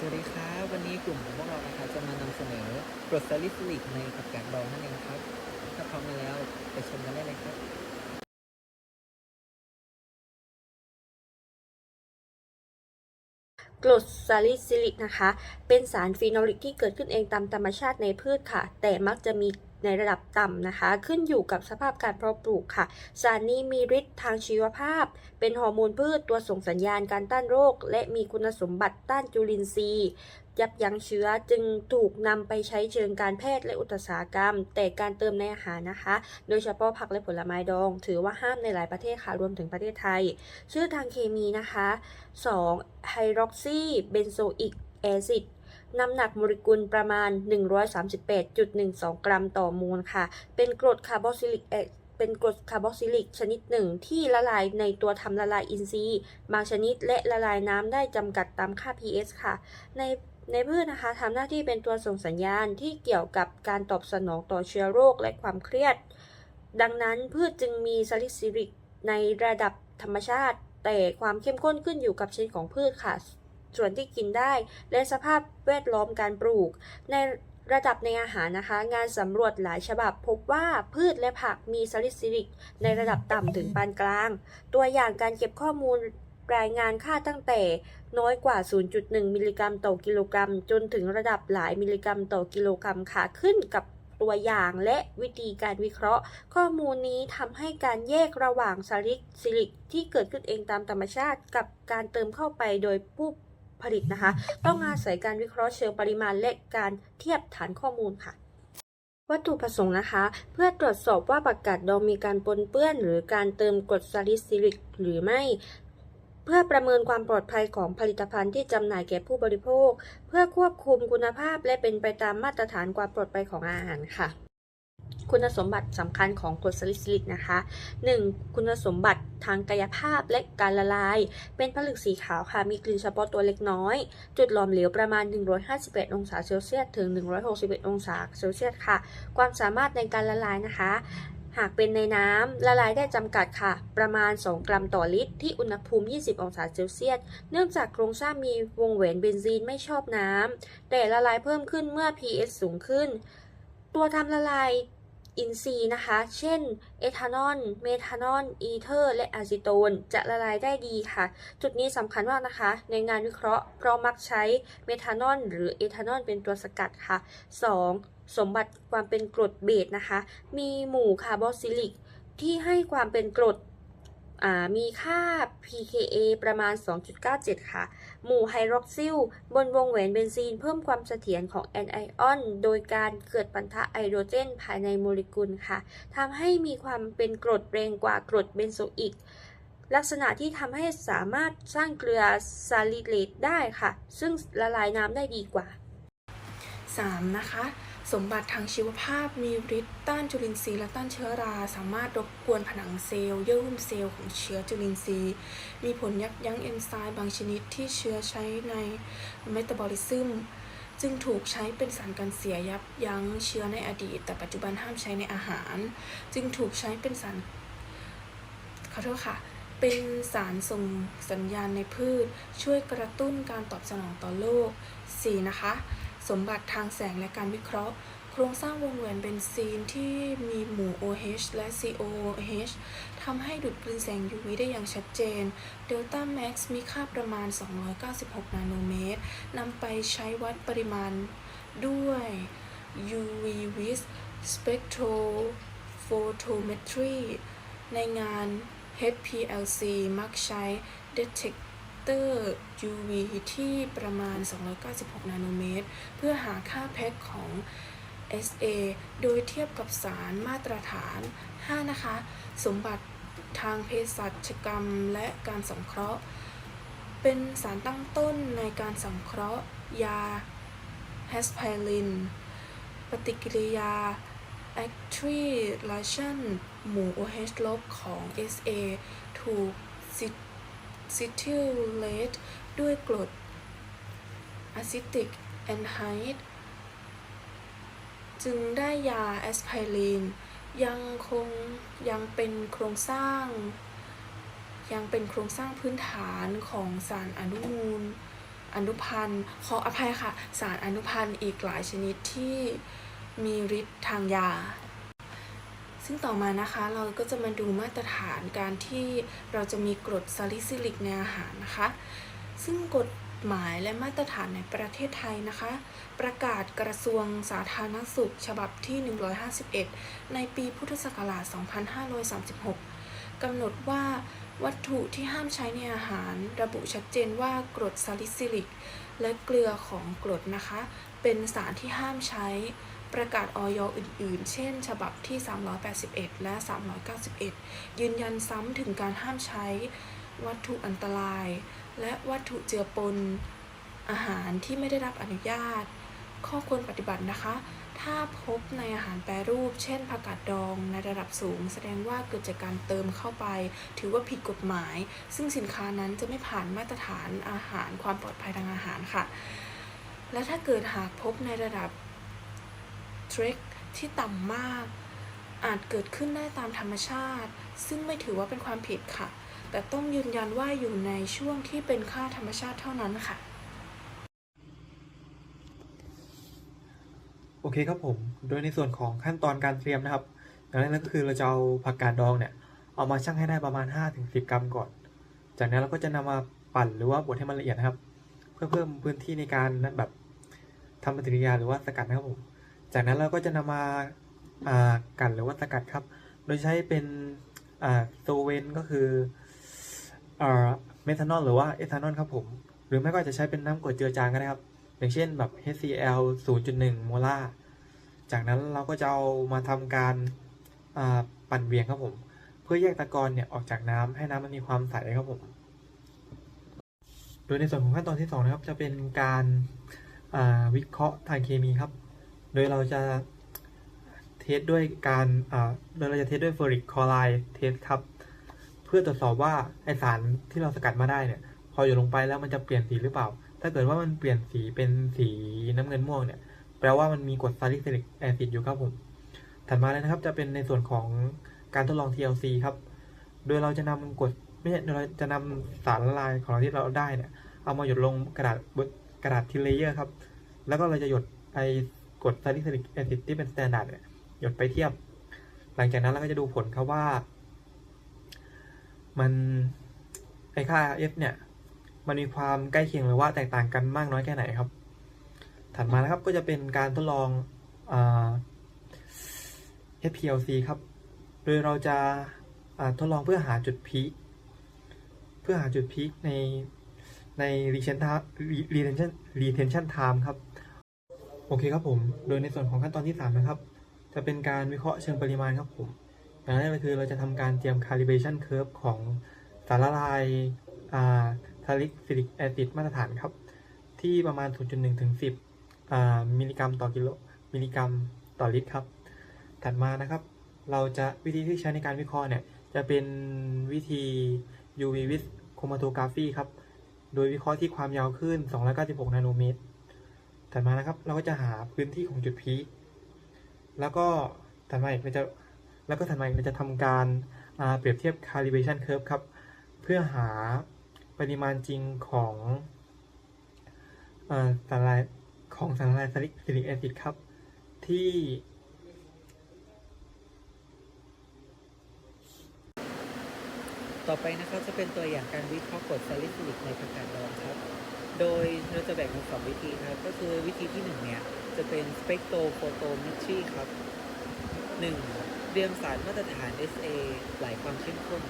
สวัสดีครับวันนี้กลุ่มของพวกเรานะคะจะมานำเสนอกรดซาลิซิลิกในผักกาดดองนั่นเองครับ ถ้าพร้อมมาแล้วไปชมกันได้เลยครับกรดซาลิซิลิกนะคะ เป็นสารฟีนอลิกที่เกิดขึ้นเองตามธรรมชาติในพืชค่ะ แต่มักจะมี ในระดับต่ำนะคะ ขึ้นอยู่กับสภาพการเพาะปลูกค่ะ สารนี้มีฤทธิ์ทางชีวภาพ เป็นฮอร์โมนพืชตัวส่งสัญญาณการต้านโรค และมีคุณสมบัติต้านจุลินทรีย์ยับยั้งเชื้อจึงถูกนำไปใช้เชิงการแพทย์และอุตสาหกรรม แต่การเติมในอาหารนะคะ โดยเฉพาะผักและผลไม้ดอง ถือว่าห้ามในหลายประเทศค่ะ รวมถึงประเทศไทย ชื่อทางเคมีนะคะ 2. ไฮดรอกซีเบนโซอิกแอซิด น้ำหนักโมเลกุลประมาณ 138.12 กรัมต่อมูลค่ะ เป็นกรดคาร์บอซิลิกเป็นกรดคาร์บอซิลิกชนิดหนึ่งที่ละลายในตัวทำละลายอินทรีย์บางชนิดและละลายน้ำได้จำกัดตามค่า pH ค่ะ ในในพืชนะคะทำหน้าที่เป็นตัวส่งสัญญาณที่เกี่ยวกับการตอบสนองต่อเชื้อโรคและความเครียด ดังนั้นพืชจึงมีซาลิซิลิกในระดับธรรมชาติ แต่ความเข้มข้นขึ้นอยู่กับชนิดของพืชค่ะ ส่วนที่กินได้ และสภาพแวดล้อมการปลูก ในระดับในอาหารนะคะ งานสำรวจหลายฉบับพบว่าพืชและผักมีซาลิซิลิก ในระดับต่ำถึงปานกลาง ตัวอย่างการเก็บข้อมูลรายงานค่าตั้งแต่น้อยกว่า 0.1 มิลลิกรัมต่อกิโลกรัม จนถึงระดับหลายมิลลิกรัมต่อกิโลกรัมค่ะขึ้นกับตัวอย่างและวิธีการวิเคราะห์ ข้อมูลนี้ทำให้การแยกระหว่างซาลิซิลิกที่เกิดขึ้นเองตามธรรมชาติ กับการเติมเข้าไปโดยผู้ ผลิตนะคะ ต้องอาศัยการวิเคราะห์เชิงปริมาณและการเทียบฐานข้อมูลค่ะ วัตถุประสงค์นะคะ เพื่อตรวจสอบว่าประกาศดองมีการปนเปื้อน หรือการเติมกรดซาลิซิลิกหรือไม่เพื่อประเมินความปลอดภัยของผลิตภัณฑ์ที่จำหน่ายแก่ผู้บริโภค เพื่อควบคุมคุณภาพและเป็นไปตามมาตรฐานความปลอดภัยของอาหารค่ะ คุณสมบัติสำคัญของกรดซาลิซิลิกนะคะ 1. คุณสมบัติทางกายภาพและการละลาย เป็นผลึกสีขาวค่ะ มีกลิ่นเฉพาะตัวเล็กน้อย จุดหลอมเหลวประมาณ 151 องศาเซลเซียสถึง 161 องศาเซลเซียสค่ะ ความสามารถในการละลายนะคะ หากเป็นในน้ำละลายได้จำกัดค่ะ ประมาณ 2 กรัมต่อลิตร ที่อุณหภูมิ 20 องศาเซลเซียส เนื่องจากโครงสร้างมีวงแหวนเบนซีนไม่ชอบน้ำแต่ละลายเพิ่มขึ้นเมื่อ pH สูงขึ้น ตัวทำละลาย อินทรีย์นะคะ เช่น เอทานอล เมทานอล อีเทอร์ และอะซิโตน จะละลายได้ดีค่ะ จุดนี้สำคัญมากนะคะ ในงานวิเคราะห์เพราะมักใช้เมทานอลหรือเอทานอลเป็นตัวสกัดค่ะ 2. สมบัติความเป็นกรดเบสนะคะ มีหมู่คาร์บอซิลิกที่ให้ความเป็นกรด มีค่า pKa ประมาณ 2.97 ค่ะ หมู่ไฮดรอกซิล บนวงแหวนเบนซีนเพิ่มความเสถียรของแอนไอออน โดยการเกิดปันทะไอโดรเจนภายในโมเลกุลค่ะทำให้มีความเป็นกรดแรงกว่ากรดเบนโซอิก ลักษณะที่ทำให้สามารถสร้างเกลือซาลิเลตได้ค่ะ ซึ่งละลายน้ำได้ดีกว่า 3. นะคะ สมบัติทางชีวภาพมีฤทธิ์ต้านจุลินทรีย์และต้านเชื้อรา สามารถรบกวนผนังเซลล์เยื่อหุ้มเซลล์ของเชื้อจุลินทรีย์ มีผลยับยั้งเอนไซม์บางชนิดที่เชื้อใช้ในเมตาบอลิซึมจึงถูกใช้เป็นสารกันเสียยับยั้งเชื้อในอดีต แต่ปัจจุบันห้ามใช้ในอาหาร จึงถูกใช้เป็นสารขอโทษค่ะ เป็นสารส่งสัญญาณในพืช ช่วยกระตุ้นการตอบสนองต่อโรค 4. นะคะ สมบัติทางแสงและการวิเคราะห์ โครงสร้างวงแหวนเบนซีนที่มีหมู่ OH และ COOH ทำให้ดูดกลืนแสง UV ได้อย่างชัดเจน เดลต้าแม็กซ์มีค่าประมาณ 296 นาโนเมตรนำไปใช้วัดปริมาณด้วย UV vis spectrophotometry ในงาน HPLC มักใช้ detector UV ที่ประมาณ 296 นาโนเมตร เพื่อหาค่าแพ็คของ SA โดยเทียบกับสารมาตรฐาน 5 นะคะ สมบัติทางเภสัชกรรมและการสังเคราะห์ เป็นสารตั้งต้นในการสังเคราะห์ ยาแฮสไพริน ปฏิกิริยา actylation หมู่ OH ลบของ SA ถูก citylate ด้วยกรด acetic anhydride จึงได้ยาแอสไพรินยังคงยังเป็นโครงสร้าง ยังเป็นโครงสร้างพื้นฐานของสารอนุมูล อนุพันธ์ขออภัยค่ะ สารอนุพันธ์อีกหลายชนิดที่มีฤทธิ์ทางยา ซึ่งต่อมานะคะเราก็จะมาดูมาตรฐานการที่เราจะมีกรดซาลิซิลิกในอาหารนะคะ ซึ่งกฎหมายและมาตรฐานในประเทศไทยนะคะ ประกาศกระทรวงสาธารณสุข ฉบับที่ 151 ในปีพุทธศักราช 2536 กำหนดว่าวัตถุที่ห้ามใช้ในอาหารระบุชัดเจนว่ากรดซาลิซิลิก และเกลือของกรดนะคะ เป็นสารที่ห้ามใช้ ประกาศออยอื่น ๆ เช่น ฉบับที่ 381 และ 391 ยืนยันซ้ำถึงการห้ามใช้วัตถุอันตราย และวัตถุเจือปนอาหารที่ไม่ได้รับอนุญาต ข้อควรปฏิบัตินะคะ ถ้าพบในอาหารแปรรูป เช่นผักกาดดองในระดับสูง แสดงว่าเกิดจากการเติมเข้าไป ถือว่าผิดกฎหมาย ซึ่งสินค้านั้นจะไม่ผ่านมาตรฐานอาหารความปลอดภัยทางอาหารค่ะ และถ้าเกิดหากพบในระดับ รคที่ต่ำมาก อาจเกิดขึ้นได้ตามธรรมชาติ ซึ่งไม่ถือว่าเป็นความผิดค่ะ แต่ต้องยืนยันว่าอยู่ในช่วงที่เป็นค่าธรรมชาติเท่านั้นค่ะ โอเคครับผม โดยในส่วนของขั้นตอนการเตรียมนะครับ อย่างแรกก็คือเราจะเอาผักกาดดองเนี่ย เอามาชั่งให้ได้ประมาณ 5-10 กรัมก่อน จากนั้นเราก็จะนำมาปั่นหรือว่าบดให้มันละเอียดนะครับ เพื่อเพิ่มพื้นที่ในการแบบทำปฏิกิริยาหรือว่าสกัดนะครับผม จากนั้นเราก็จะนำมาากันหรือว่าสกัดครับ โดยใช้เป็นโซเวนก็คือเมทานอลหรือว่าเอทานอลครับผม หรือไม่ก็จะใช้เป็นน้ำกรดเจือจางก็ได้ครับ อย่างเช่นแบบ HCl 0.1 โมลาร์จากนั้นเราก็จะเอามาทำการาปั่นเวียงครับผม เพื่อแยกตะกอนเนี่ยออกจากน้ำให้น้ำมันมีความใสครับผม โดยในส่วนของขั้นตอนที่สองนะครับจะเป็นการาวิเคราะห์ทางเคมีครับ ดยเราจะเทสด้วยการอ่าโดยเราจะเทสด้วยเฟอริกคอไรด์เทสครับ เพื่อตรวจสอบว่าไอสารที่เราสกัดมาได้เนี่ย พอหยดลงไปแล้วมันจะเปลี่ยนสีหรือเปล่า ถ้าเกิดว่ามันเปลี่ยนสีเป็นสีน้ำเงินม่วงเนี่ย แปลว่ามันมีกรดซาลิซิลิกแอซิดอยู่ครับผม ถัดมาเลยนะครับจะเป็นในส่วนของการทดลอง TLC ครับ โดยเราจะนำกรดไม่ใช่โดยเราจะนำสารละลายของเราที่เราได้เนี่ย เอามาหยดลงกระดาษกระดาษทิเลเยอร์ครับ แล้วก็เราจะหยดไอ กดซาลิซิลิกแอซิที่เป็นสแตนดาร์ดเนี่ยหยดไปเทียบ หลังจากนั้นเราก็จะดูผลครับว่า มันไอค่า F เนี่ย มันมีความใกล้เคียงหรือว่าแตกต่างกันมากน้อยแค่ไหนครับ ถัดมานะครับก็จะเป็นการทดลองอ HPLC ครับ โดยเราจะทดลองเพื่อหาจุดพีคเพื่อหาจุดพีคในใน retention retention retention time ครับ โอเคครับผม โดยในส่วนของขั้นตอนที่ 3 นะครับ จะเป็นการวิเคราะห์เชิงปริมาณครับผม อย่างแรกเลยคือเราจะทำการเตรียม calibration curve ของสารละลายอ่า salicylic acid มาตรฐานครับ ที่ประมาณ 0.1 ถึง 10อ่ามิลลิกรัมต่อกิโลมิลลิกรัมต่อลิตรครับ ถัดมานะครับ เราจะวิธีที่ใช้ในการวิเคราะห์เนี่ย จะเป็นวิธี UV with chromatography ครับ โดยวิเคราะห์ที่ความยาวคลื่น296 นาโนเมตร ถัดมานะครับ เราก็จะหาพื้นที่ของจุดพีคแล้วก็ถัดมาอีกเราจะแล้วก็ถัดมาอีกเราจะทำการเปรียบเทียบ calibration curve ครับ เพื่อหาปริมาณจริงของสารละลายของสารละลายซาลิซิลิกแอซิดครับ ที่ ต่อไปนะครับจะเป็นตัวอย่างการวิเคราะห์กรดซาลิซิลิกในผักกาดดองครับ โดยเราจะแบ่งเป็นสองวิธีครับ ก็คือวิธีที่หนึ่งเนี่ย จะเป็น spectrophotometry ครับ 1. เรียมสารมาตรฐาน SA หลายความเข้มข้น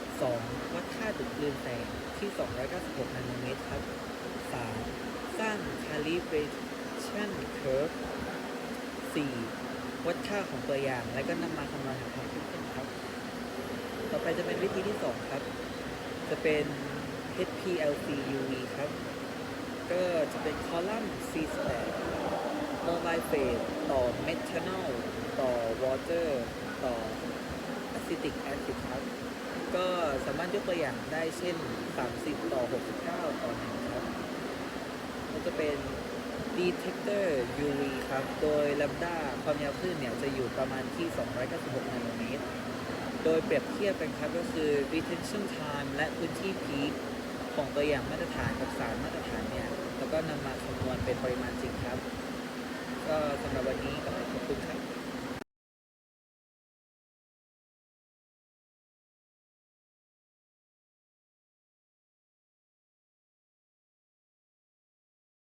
2. วัดค่าดุดกลืนแสงที่ 296 นาโนเมตรครับ 3. สร้าง calibration curve 4. วัดค่าของตัวอย่าง และก็นำมาคำนวณหาความเข้มข้นครับ ต่อไปจะเป็นวิธีที่ 2 ครับ จะเป็น HPLC UV ครับ ก็จะเป็นคอลัมน์ C8 โมไลเฟสต่อเมทานอลต่อวอเตอร์ต่ออะซิติกแอซิดครับ ก็สามารถยกตัวอย่างได้เช่น 30 ต่อ 69 ต่อ1ครับก็จะเป็น detector UV ครับ โดยลัมดาความยาวคลื่นเนี่ยจะอยู่ประมาณที่ 296 นาโนเมตร โดยเปรียบเทียบกันครับก็คือ retention time และพื้นที่ peak ของตัวอย่างมาตรฐานกับสารมาตรฐานเนี่ยแล้วก็นำมาคำนวณเป็นปริมาณจริงครับ ก็สำหรับวันนี้ก็ขอบคุณครับ